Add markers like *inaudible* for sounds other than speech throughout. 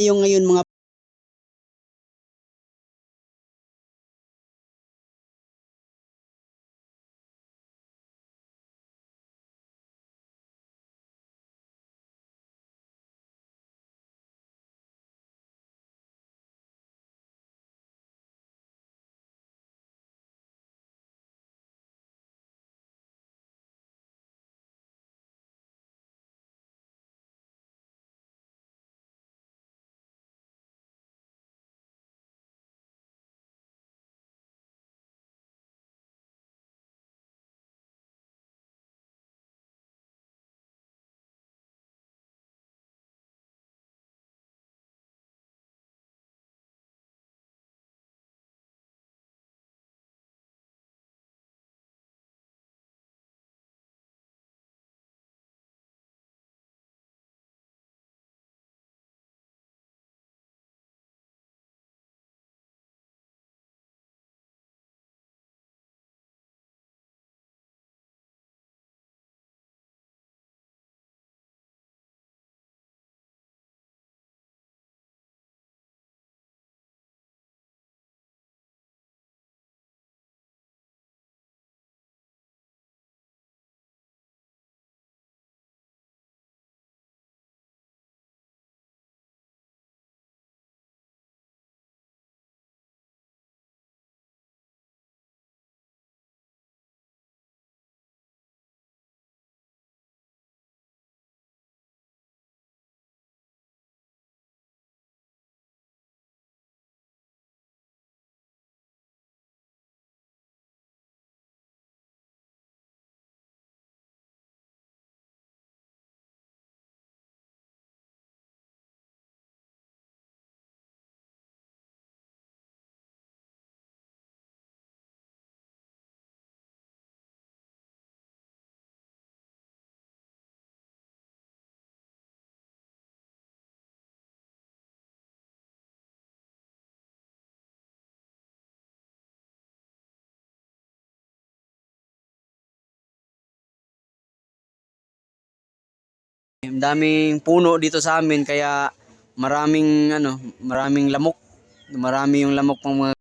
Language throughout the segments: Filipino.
yung ngayon mga daming puno dito sa amin kaya maraming ano, maraming lamok. Marami yung lamok pang mga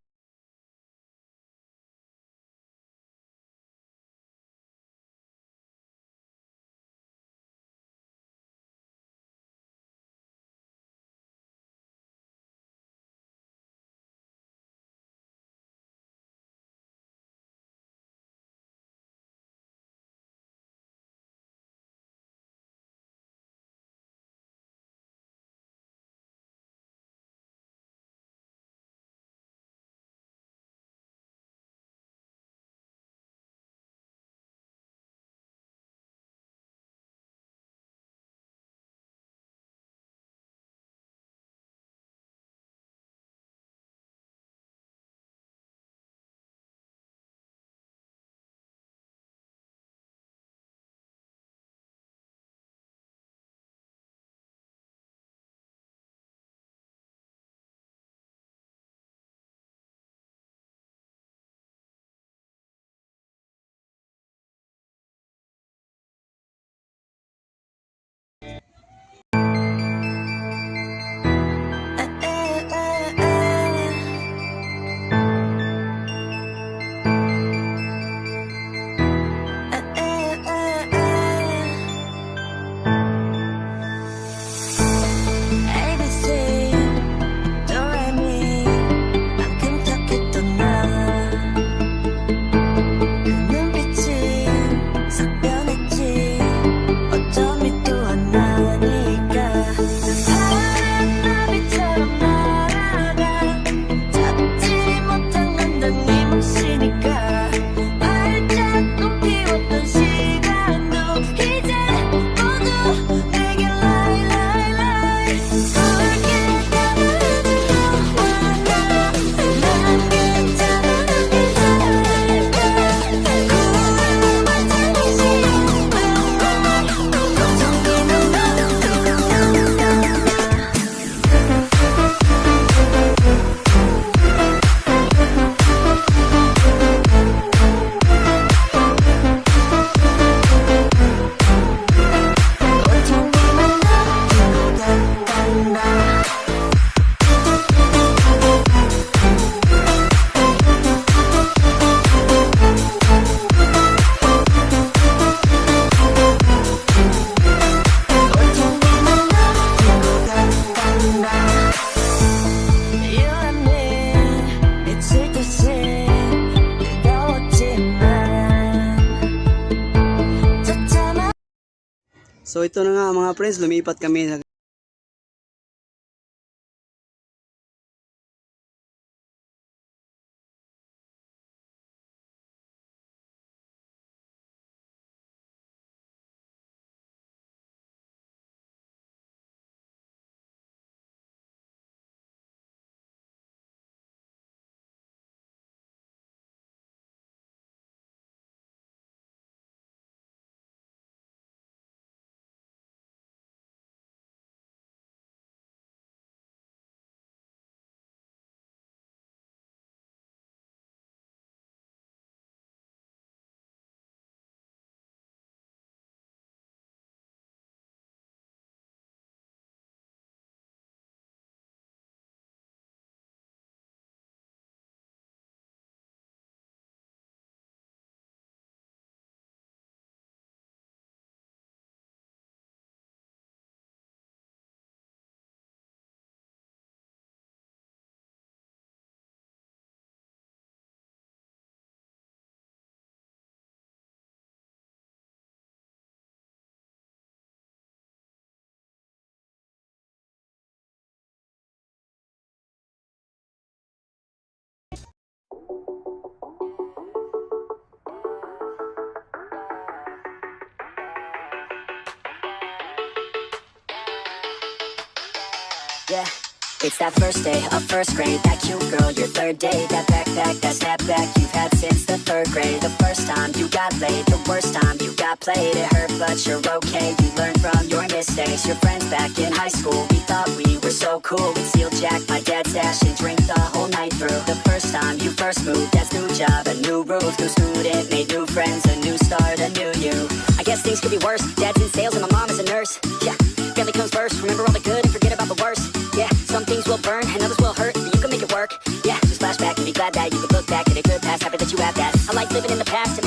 So ito na nga mga friends, lumipat kami Yeah, it's that first day of first grade. That cute girl, your third day. That backpack, that snapback you've had since the third grade. The first time you got laid, the worst time you got played. It hurt, but you're okay. You learn from your mistakes. Your friends back in high school, we thought we were so cool. We'd steal Jack, my dad's stash, and drink the whole night through. The first time you first moved, that's new job, a new roof, new student, made new friends, a new start, a new you. I guess things could be worse. Dad's in sales and my mom is a nurse. Yeah, family comes first. Remember all the glad that you can look back at a good past, happy that you have that. I like living in the past,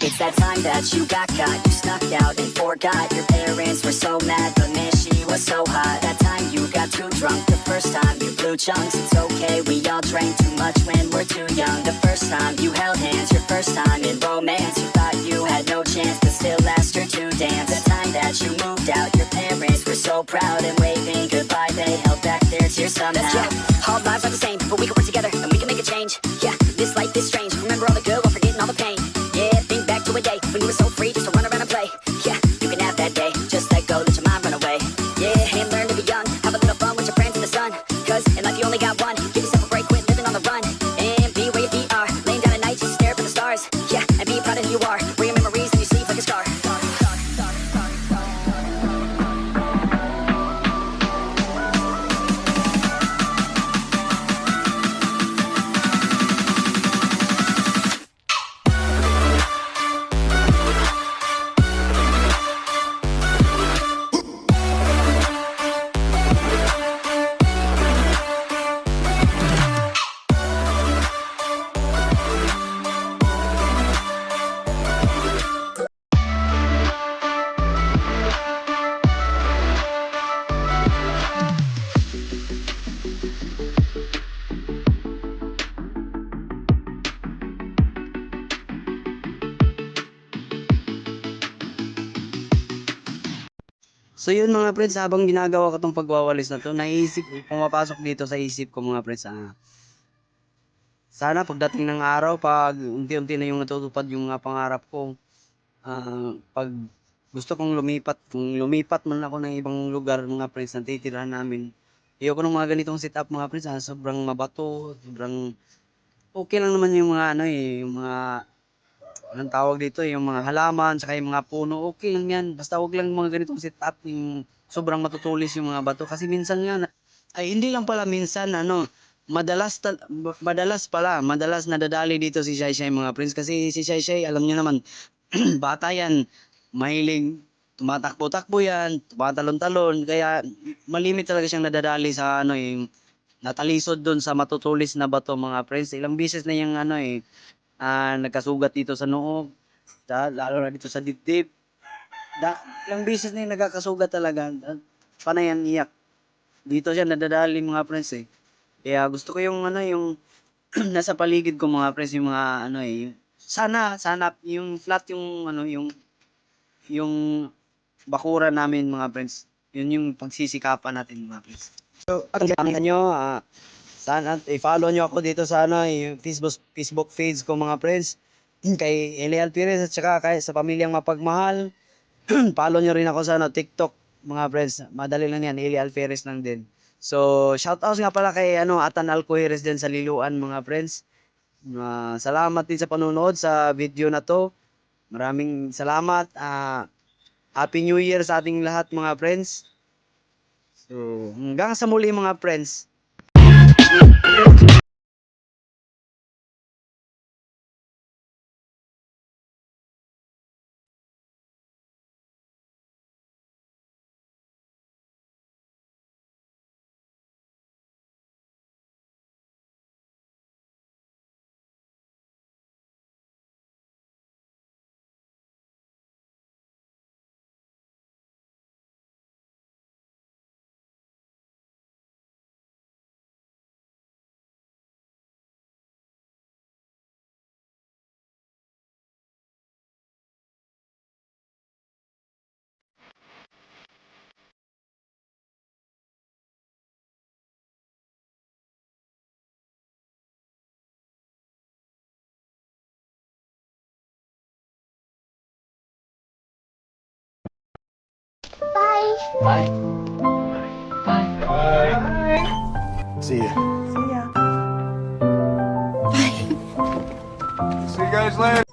It's that time that you got caught, you snuck out and forgot. Your parents were so mad, but man, she was so hot. That time you got too drunk, the first time. You blew chunks. It's okay, we all drank too much when we're too young. The first time you held hands, your first time in romance. You thought you had no chance, but still asked her to dance. The time that you moved out, your parents were so proud And waving goodbye, they held back their tears somehow. Yeah. All lives are the same, but we can So yun mga friends, habang ginagawa ko tong pagwawalis na to, naisip, pumapasok dito sa isip ko mga friends, ah, sana pagdating ng araw, pag unti-unti na yung natutupad yung mga pangarap ko, ah, pag gusto kong lumipat, kung lumipat man ako ng ibang lugar mga friends na titirahan namin, Ayoko ng mga ganitong setup mga friends, ah, sobrang mabato, sobrang okay lang naman yung mga ano eh, yung mga anong tawag dito, yung mga halaman, saka yung mga puno, okay lang yan. Basta wag lang mga ganitong setup, yung sobrang matutulis yung mga bato. Kasi minsan nga, ay hindi lang pala minsan, ano, madalas, tal- madalas pala, madalas nadadali dito si Shai Shai mga friends. Kasi si Shai Shai, alam niyo naman, *clears throat* bata yan, mahilig, tumatakbo-takbo yan, tumatalon-talon, kaya malimit talaga siyang nadadali sa ano yung natalisod doon sa matutulis na bato mga friends. Ilang beses na yung ano eh, ah, nagkasugat dito sa noo, sa, lalo na dito sa dibdib. Da, ilang beses na yung nagkakasugat talaga. Ah, Panay ang iyak. Dito siya nadadali mga friends eh. Kaya gusto ko yung ano yung *clears throat* nasa paligid ko mga friends yung mga ano eh. Sana sana yung flat yung ano yung yung bakura namin mga friends. Yun yung pagsisikapan natin mga friends. So, at kailangan nyo, ah, sana i-follow nyo ako dito sa ano, Facebook, Facebook page ko mga friends. Kay Eliel Pires at saka kay sa pamilyang mapagmahal. *clears throat* follow nyo rin ako sa ano, TikTok mga friends. Madali lang yan, Eliel Pires lang din. So, shout out nga pala kay ano, Atan Alcoheres din sa Liluan mga friends. Ah, salamat din sa panonood sa video na to. Maraming salamat. Ah, Happy New Year sa ating lahat mga friends. So, hanggang sa muli mga friends. See ya. See ya. Bye. See you guys later.